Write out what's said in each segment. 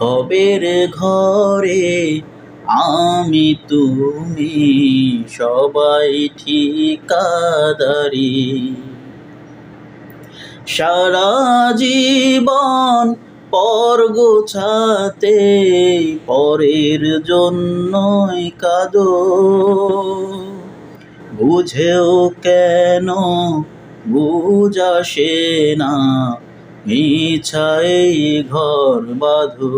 হবের ঘরে আমি তুমি সবাই ঠিকাদারি। সারা জীবন পর গোছাতে পরের জন্যই কাদো। বুঝেও কেন বুঝাসে না মিছাই ঘর বাঁধো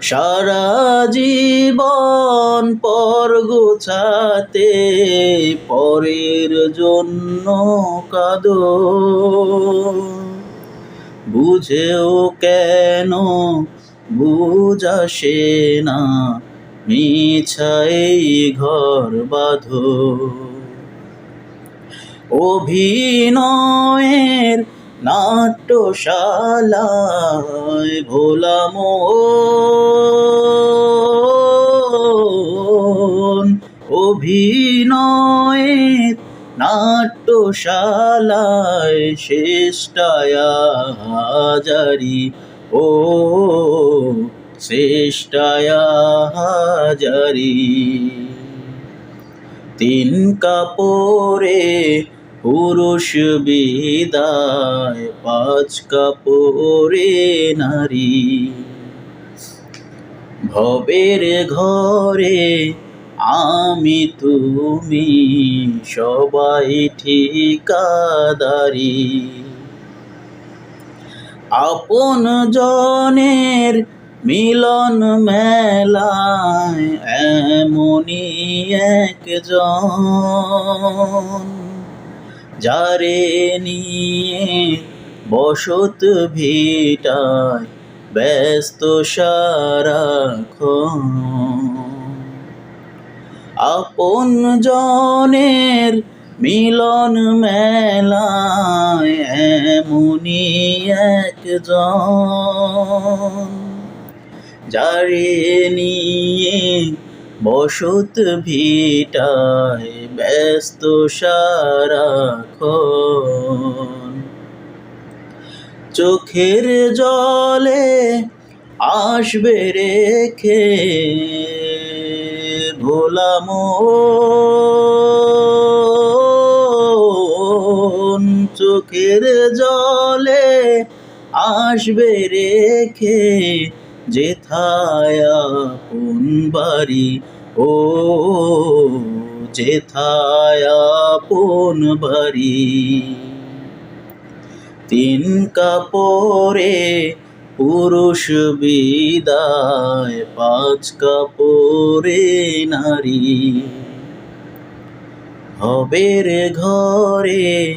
সারা জীবন পর গোছাতে পরের জন্য কাদো বুঝেও কেন বুঝাসে না মিছাই ঘর বাঁধো অভিনয়ের নাট্যশালায় ভোলাম অভিনয়ের নাট্যশালায় হাজারি ও শ্রেষ্ঠায়া তিন কাপড়ে পুরুষ বিদায়, পাঁচ কাপড়ে নারী। ভবের ঘরে আমি তুমি, সবাই ঠিকাদারি। আপন জনের মিলন মেলায় এমনই একজন। যারে নিয়ে বসত ভিটায় ব্যস্ত সারাক্ষণ। আপন জনের মিলন মেলায় এমনই একজন যারে নিয়ে বসত ভিটায় ব্যস্ত সারাক্ষণ। চোখের জলে আসবে রেখে ভোলাম চোখের জলে আসবে রেখে যেথায় আপন বাড়ি, ও যেথায় আপন বাড়ি। তিন কাপড়ে পুরুষ বিদায়, পাঁচ কাপড়ে নারী। হবের ঘরে